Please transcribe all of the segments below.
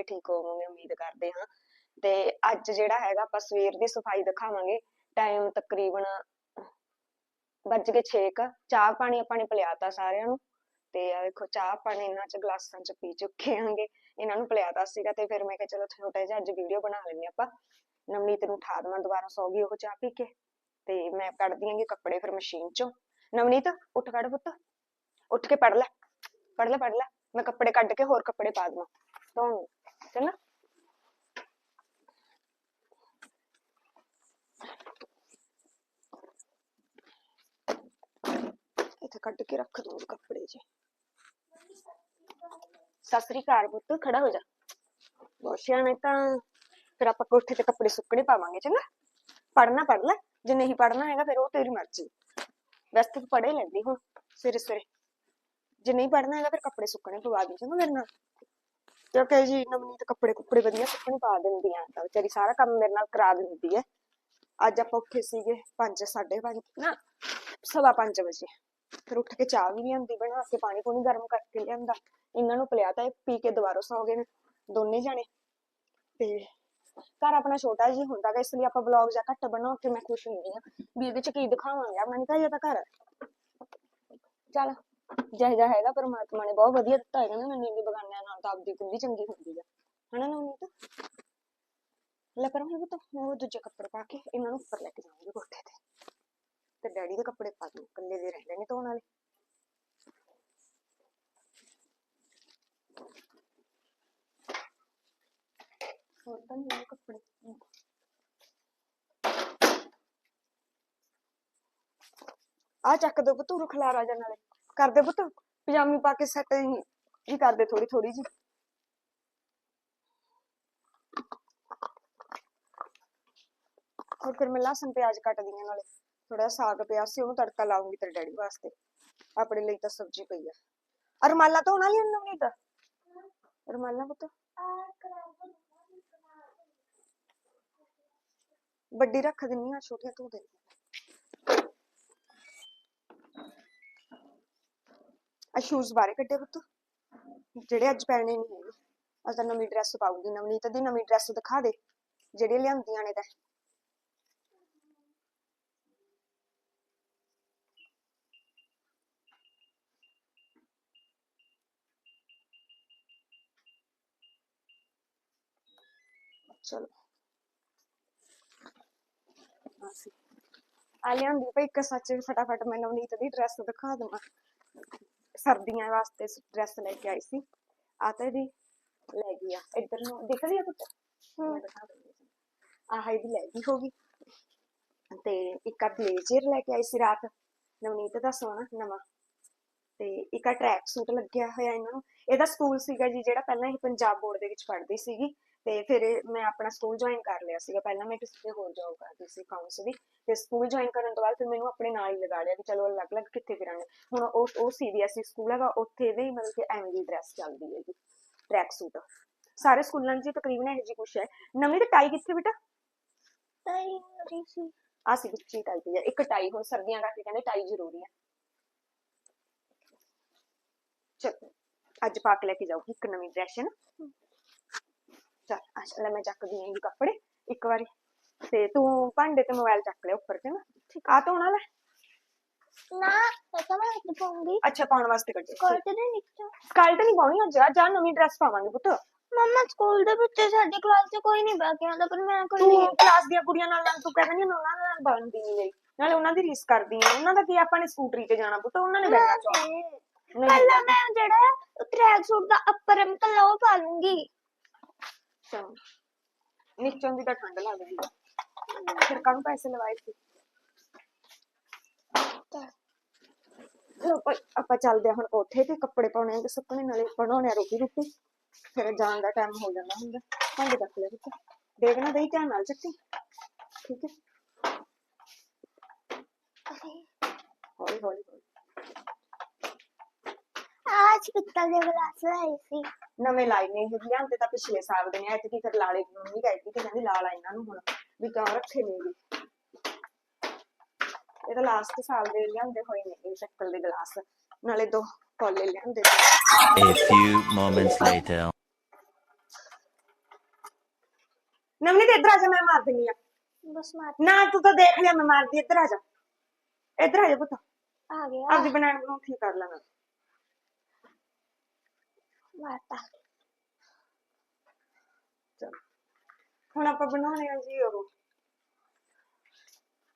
ਸਾਰੇ ਠੀਕ ਹੋਵੋਗੇ ਉਮੀਦ ਕਰਦੇ ਹਾਂ। ਤੇ ਅੱਜ ਜਿਹੜਾ ਹੈਗਾ ਆਪਾਂ ਸਵੇਰ ਦੀ ਸਫ਼ਾਈ ਦਿਖਾਵਾਂਗੇ। ਟਾਈਮ ਤਕਰੀਬਨ ਵੱਜ ਕੇ 6 ਕ। ਚਾਹ ਪਾਣੀ ਆਪਾਂ ਨੇ ਪਿਲਾਤਾ ਸਾਰਿਆਂ ਨੂੰ। ਤੇ ਆ ਵੇਖੋ ਚਾਹ ਪਾਣੀ ਇਹਨਾਂ ਚ ਗਲਾਸਾਂ ਚ ਪੀ ਚੁੱਕੇ ਆਂਗੇ ਇਹਨਾਂ ਨੂੰ ਪਿਲਾਤਾ ਸੀਗਾ ਤੇ ਫਿਰ ਮੈਂ ਕਿਹਾ ਚਲੋ ਛੋਟਾ ਜਿਹਾ ਅੱਜ ਵੀਡੀਓ ਬਣਾ ਲੈਂਦੇ ਆਪਾਂ। ਨਵਨੀਤ ਨੂੰ ਉਠਾ ਦੇਵਾਂ, ਦੁਬਾਰਾ ਸੌ ਗਈ ਉਹ ਚਾਹ ਪੀ ਕੇ। ਤੇ ਮੈਂ ਕੱਢ ਦਿਆਂਗੀ ਕੱਪੜੇ ਫਿਰ ਮਸ਼ੀਨ ਚੋਂ। ਨਵਨੀਤ, ਉੱਠ ਕੱਢ ਪੁੱਤ। ਉੱਠ ਕੇ ਪੜ ਲੈ। ਪੜ ਲੈ ਪੜ ਲੈ। ਮੈਂ ਕੱਪੜੇ ਕੱਢ ਕੇ ਹੋਰ ਕੱਪੜੇ ਪਾ ਦਵਾਂ। ਧੋਣ। ਨੂੰ ਚੰਗਾ ਇੱਥੇ ਕੱਢ ਕੇ ਰੱਖ ਦੂੰਗੀ ਕੱਪੜੇ ਜੇ। ਸਤਿ ਸ੍ਰੀ ਅਕਾਲ ਖੜਾ ਹੋ ਜਾ। ਬਹੁਤ ਨੇ ਤਾਂ। ਫਿਰ ਆਪਾਂ ਕੋਠੇ ਤੇ ਕੱਪੜੇ ਸੁੱਕਣੇ ਪਾਵਾਂਗੇ, ਚੰਗਾ? ਪੜਨਾ ਪੜ ਲੈ, ਜੇ ਨਹੀਂ ਪੜਨਾ ਹੈਗਾ ਫਿਰ ਉਹ ਤੇਰੀ ਮਰਜ਼ੀ। ਵੈਸੇ ਤਾਂ ਪੜੇ ਲੈਂਦੀ ਹੁਣ, ਸਵੇਰੇ ਸਵੇਰੇ। ਜੇ ਨਹੀਂ ਪੜਨਾ ਹੈਗਾ ਫਿਰ ਕੱਪੜੇ ਸੁੱਕਣੇ ਪਵਾ ਦੀ, ਚੰਗਾ ਮੇਰੇ ਨਾਲ। ਕਿਉਂਕਿ ਜੀ ਨਵਨੀਤ ਕੱਪੜੇ ਕੁੱਪੜੇ ਵਧੀਆ ਸੁੱਕਣੇ ਪਾ ਦਿੰਦੀ ਆ। ਤਾਂ ਵਿਚਾਰੀ ਸਾਰਾ ਕੰਮ ਮੇਰੇ ਨਾਲ ਕਰਾ ਦਿੰਦੀ ਹੈ ਅੱਜ ਆਪਾਂ ਉੱਠੇ ਸੀਗੇ 5 5:30 ਨਾ ਸਵਾ ਪੰਜ ਵਜੇ। ਫਿਰ ਉੱਠ ਕੇ ਚਾਹ ਵੀ ਲਿਆਂਦੀ ਬਣਾ ਕੇ ਪਾਣੀ ਪੂਣੀ ਗਰਮ ਕਰਕੇ ਲਿਆਂਦਾ। ਇਹਨਾਂ ਨੂੰ ਪਿਲਾਇਆ ਤਾਂ ਇਹ, ਪੀ ਕੇ ਦੁਬਾਰਾ ਸੌ ਗਏ ਨੇ ਦੋਨੇ ਜਾਣੇ। ਤੇ ਘਰ ਆਪਣਾ ਛੋਟਾ ਜੀ ਹੁੰਦਾ ਗਾ, ਇਸ ਲਈ ਆਪਾਂ ਵਲੌਗ ਜਾਂ ਘੱਟ ਬਣਾ ਕੇ ਮੈਂ ਖੁਸ਼ ਹੁੰਦੀ ਹਾਂ ਵੀ ਇਹਦੇ ਚ ਕੀ ਦਿਖਾਵਾਂਗੇ? ਆਪਣਾ ਨਹੀਂ ਤਾਂ ਤਾਂ ਘਰ। ਚੱਲ। ਜਿਹੋ ਜਿਹਾ ਹੈਗਾ ਪਰਮਾਤਮਾ ਨੇ, ਬਹੁਤ ਵਧੀਆ ਦਿੱਤਾ ਹੈਗਾ ਨਾ ਮੈਨੂੰ ਇੰਨੀ ਬਗਾਨਿਆਂ ਨਾਲ ਤਾਂ ਆਪਦੀ ਕੁੰਦੀ ਚੰਗੀ ਹੁੰਦੀ ਆ। ਹਨਾ ਨਵਨੀਤ? ਲੈ ਪਰ ਹੁਣ ਤਾਂ ਉਹ ਦੂਜੇ ਕੱਪੜੇ ਪਾ ਕੇ ਇਹਨਾਂ ਨੂੰ ਉੱਪਰ ਲੈ ਕੇ ਜਾਵਾਂਗੇ ਕੋਠੇ ਤੇ। ਤੇ ਡੈਡੀ ਦੇ ਕੱਪੜੇ ਪਾ ਦੂੰ, ਇਕੱਲੇ ਦੇ ਰਹਿ ਲੈਣੇ ਧੋਣ ਵਾਲੇ। ਹੋਰ ਤਾਂ ਨਹੀਂ, ਕੱਪੜੇ ਆ ਚੱਕ ਦੋ ਪੁੱਤ ਰੁਖ ਲਾ ਰਾਜਾ ਨਾਲੇ। ਕਰ ਦੇ ਪੁੱਤ, ਪਜਾਮੀ ਪਾ ਕੇ ਸੈੱਟ ਹੀ ਕਰ ਦੇ ਥੋੜੀ ਥੋੜੀ ਜੀ ਹੋਰ ਫਿਰ ਮੈਂ ਲਸਣ, ਪਿਆਜ਼ ਕੱਟਦੀ ਆ ਨਾਲੇ। ਥੋੜਾ ਸਾਗ ਪਿਆ ਸੀ, ਉਹਨੂੰ ਤੜਕਾ ਲਾਉਂਗੀ ਤੇਰੇ ਡੈਡੀ ਵਾਸਤੇ। ਆਪਣੇ ਲਈ ਤਾਂ ਸਬਜ਼ੀ ਪਈ ਆ। ਅਰਮਾਲਾ ਤਾਂ ਹੋਣਾ ਲਈ ਨਹੀਂ ਤਾਂ? ਅਰਮਾਲਾ ਪੁੱਤ। ਵੱਡੀ ਰੱਖ ਦਿੰਨੀ ਆ, ਛੋਟੀਆਂ ਤੂੰ ਦੇ ਆ ਸ਼ੂਜ਼ ਬਾਰੇ ਕੱਢੇ ਪੁੱਤ। ਜਿਹੜੇ ਅੱਜ ਪਹਿਨੇ ਨਹੀਂ ਹੈਗੇ। ਅੱਜ ਤਾਂ ਨਵੀਂ ਡਰੈਸ ਪਾਉਗੀ ਨਵਨੀਤ ਦੀ ਨਵੀਂ ਡਰੈਸ ਦਿਖਾ ਦੇ ਜਿਹੜੀਆਂ ਲਿਆਂਦੀਆਂ ਨੇ ਤਾਂ। ਚਲੋ। ਆ ਲਿਆਂਦੀ ਭਈ ਇੱਕ ਸੱਚ, ਫਟਾਫਟ ਮੈਂ ਨਵਨੀਤ ਦੀ ਡਰੈਸ ਦਿਖਾ ਦਵਾਂ। ਸਰਦੀਆਂ ਵਾਸਤੇ ਡਰੈਸ ਲੈ ਕੇ ਆਈ ਸੀ। ਆ ਤਾਂ ਇਹਦੀ ਲੈ ਗਈ ਆ। ਇੱਧਰ ਨੂੰ ਦਿਖ ਰਹੀ ਆ ਪੁੱਤ ਮੈਂ ਦਿਖਾ ਦਿੰਦੀ ਹਾਂ। ਆਹ ਇਹਦੀ ਲੈ ਗਈ ਹੋਗੀ ਤੇ ਇੱਕ ਆ ਬਲੇਜ਼ਰ ਲੈ ਕੇ ਆਈ ਸੀ ਰਾਤ। ਨਵਨੀਤ ਦਾ ਸੋਹਣਾ ਨਵਾਂ। ਤੇ ਇੱਕ ਆ ਟਰੈਕ ਸੂਟ ਲੱਗਿਆ ਹੋਇਆ ਇਹਨਾਂ ਨੂੰ। ਇਹਦਾ ਸਕੂਲ ਸੀਗਾ ਜੀ ਜਿਹੜਾ ਪਹਿਲਾਂ ਇਹ ਪੰਜਾਬ ਬੋਰਡ ਦੇ ਵਿੱਚ ਪੜ੍ਹਦੀ ਸੀਗੀ। ਤੇ ਫਿਰ ਮੈਂ ਆਪਣਾ ਸਕੂਲ ਜੁਆਇਨ ਕਰ ਲਿਆ ਸੀਗਾ। ਪਹਿਲਾਂ ਮੈਂ ਕਿਸੇ ਤੇ ਹੋਰ ਜੌਬ ਕਰਦੀ ਸੀ ਅਕਾਊਂਟਸ ਦੀ। ਤੇ ਸਕੂਲ ਜੁਆਇਨ ਕਰਨ ਤੋਂ ਬਾਅਦ ਫਿਰ ਮੈਨੂੰ ਆਪਣੇ ਨਾਲ ਹੀ ਲਗਾ ਲਿਆ ਕਿ ਚਲੋ ਅਲੱਗ-ਅਲੱਗ ਕਿੱਥੇ ਫਿਰਾਂਗੇ। ਹੁਣ ਉਹ ਉਹ ਸੀਬੀਐਸਈ ਸਕੂਲ ਹੈਗਾ ਉੱਥੇ ਵੀ ਮਤਲਬ ਕਿ ਐਵੇਂ ਦੀ ਡਰੈਸ ਚੱਲਦੀ ਹੈ ਜੀ ਟਰੈਕ ਸੂਟ ਸਾਰੇ ਸਕੂਲਾਂ 'ਚ ਤਕਰੀਬਨ ਇਹੋ ਜਿਹੀ ਕੁਛ ਹੈ। ਨਵੀਂ ਤੇ ਟਾਈ ਕਿੱਥੇ ਬੇਟਾ? ਤਾਈ ਰਹੀ ਸੀ। ਆ ਸੀ ਵਿੱਚੀ ਟਾਈ ਹੈ। ਇੱਕ ਟਾਈ ਹੁਣ ਸਰਦੀਆਂ ਕਰਕੇ ਕਹਿੰਦੇ ਟਾਈ ਜ਼ਰੂਰੀ ਹੈ। ਚਲ ਅੱਜ ਪਾ ਕੇ ਲੈ ਕੇ ਜਾਊਗੀ ਇੱਕ ਨਵੀਂ ਡਰੈਸ ਹੈ ਨਾ? ਚਲ ਅੱਜ ਲੈ ਮੈਂ ਚੱਕਦੀ ਆਂ ਕੱਪੜੇ ਇੱਕ ਵਾਰੀ ਤੇ ਤੂੰ ਭਾਂਡੇ ਤੇ ਮੋਬਾਈਲ ਚੱਕ ਲੈ ਉੱਪਰ ਤੇ ਨਾ ਆ ਧੋਣਾ ਲੈ ਨਾ ਇਹ ਤਾਂ ਮੈਂ ਇੱਥੇ ਪਾਉਂਗੀ ਅੱਛਾ ਪਾਉਣ ਵਾਸਤੇ ਕੱਢੇ ਕੋਟ ਦੇ ਨੀਚੇ ਸਕਲਟ ਨਹੀਂ ਪਾਉਣੀ ਅੱਜ ਜਾ ਨਵੀਂ ਡਰੈਸ ਪਾਵਾਂਗੇ ਪੁੱਤ ਮਮਾ ਸਕੂਲ ਦੇ ਬੱਚੇ ਸਾਡੇ ਕਲਾਸ 'ਚ ਕੋਈ ਨਹੀਂ ਬੈ ਕੇ ਆਉਂਦਾ ਪਰ ਮੈਂ ਕੋਈ ਤੂੰ ਕਲਾਸ ਦੀਆਂ ਕੁੜੀਆਂ ਨਾਲ ਨਾਲ ਤੂੰ ਕਹਿੰਦੀ ਨਾ ਉਹਨਾਂ ਨਾਲ ਬਣਦੀ ਨਹੀਂ ਮੇਰੀ ਨਾਲੇ ਉਹਨਾਂ ਦੀ ਰੀਸ ਕਰਦੀ ਆ ਉਹਨਾਂ ਦਾ ਕੀ ਆਪਾਂ ਨੇ ਸਕੂਟਰੀ ਤੇ ਜਾਣਾ ਪੁੱਤ ਉਹਨਾਂ ਨੇ ਬੈਠਣਾ ਚਾਹ ਨਹੀਂ ਪਹਿਲਾਂ ਮੈਂ ਜਿਹੜਾ ਟਰੈਕ ਸੂਟ ਦਾ ਅੱਪਰ ਅੰਕਲ ਉਹ ਪਾ ਲੂੰਗੀ ਚੰਗਾ ਨੀਚੋਂ ਦੀ ਤਾਂ ਠੰਡ ਲੱਗਦੀ ਆ ਫਿਰ ਕਾਹਨੂੰ ਪੈਸੇ ਲਵਾਏ ਸੀ? ਚਲੋ ਆਪਾਂ ਆਪਾਂ ਚੱਲਦੇ ਹਾਂ ਹੁਣ ਕੋਠੇ ਤੇ ਕੱਪੜੇ ਪਾਉਣੇ ਆ ਸੁੱਕਣੇ, ਨਾਲੇ ਬਣਾਉਣੇ ਆ ਰੋਟੀ ਰੋਟੀ। ਫਿਰ ਜਾਣ ਦਾ ਟਾਈਮ ਹੋ ਜਾਂਦਾ ਹੁੰਦਾ। ਭਾਂਡੇ ਰੱਖ ਲੈ ਪੁੱਤ। ਦੇਖਣਾ ਦਈ ਧਿਆਨ ਨਾਲ ਚੱਕੀ। ਠੀਕ ਹੈ। ਹੌਲੀ ਹੌਲੀ ਹੌਲੀ। आज पित्तल के गिलास लाई सी ਨਵੇਂ ਲਾਏ ਨੇ ਇਹ ਲਿਆਂਦੇ ਤਾਂ ਪਿਛਲੇ ਸਾਲ ਦੇ ਨੇ ਐਤਕੀ ਫਿਰ ਲਾਲੇ ਮੰਮੀ ਕਹਿੰਦੀ ਕਿ ਕਹਿੰਦੀ ਲਾ ਲਾ ਇਹਨਾਂ ਨੂੰ ਹੁਣ ਵੀ ਕਿਉਂ ਰੱਖੇ ਨੇ ਜੀ ਇਹ ਤਾਂ ਲਾਸਟ ਸਾਲ ਦੇ ਲਿਆਂਦੇ ਹੋਏ ਨੇ ਇਹ ਸ਼ੱਕਲ ਦੇ ਗਲਾਸ ਨਾਲੇ ਦੋ ਕੋਲੇ ਲਿਆਂਦੇ A few moments later. ਨਵਨੀ ਤੇ ਇੱਧਰ ਆ ਜਾ ਮੈਂ ਮਾਰ ਦਿੰਨੀ ਆ ਬਸ ਮਾਰ ਨਾ ਤੂੰ ਤਾਂ ਦੇਖ ਲਿਆ ਮੈਂ ਮਾਰਦੀ ਇੱਧਰ ਆ ਜਾ ਇੱਧਰ ਆ ਜਾ ਪੁੱਤ ਆ ਗਿਆ ਆਪਦੀ ਬਣਾਣ ਨੂੰ ਠੀਕ ਕਰ ਲੈਣਾ ਮਾਰਤਾ ਚਲ ਹੁਣ ਆਪਾਂ ਬਣਾਉਣੇ ਆ ਜੀ ਉਹ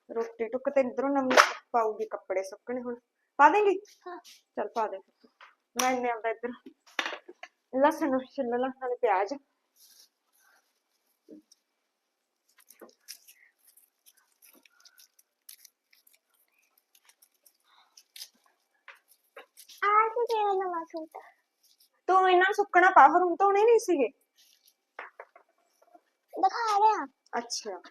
ਰੋਟੀ ਟੁੱਕ ਤੇ ਇਧਰੋਂ ਨਵੀਂ ਪਾਉਗੀ ਕੱਪੜੇ ਸੁੱਕਣੇ ਹੁਣ ਪਾ ਦੇਂਗੀ ਹਾਂ ਚਲ ਪਾ ਦੇ ਮੈਂ ਇੰਨੇ ਆਉਂਦਾ ਇੱਧਰ ਲਸਣ ਛਿੱਲ ਲਾ ਨਾਲੇ ਪਿਆਜ਼ ਆ ਕੀ ਤੇਰਾ ਨਵਾਂ ਸੂਟ ਤੂੰ ਇਹਨਾਂ ਨੂੰ ਸੁੱਕਣਾ ਪਾ ਹੁਣ ਧੋਣੇ ਨਹੀਂ ਸੀਗੇ। ਦਿਖਾ ਰਿਹਾ। ਅੱਛਾ।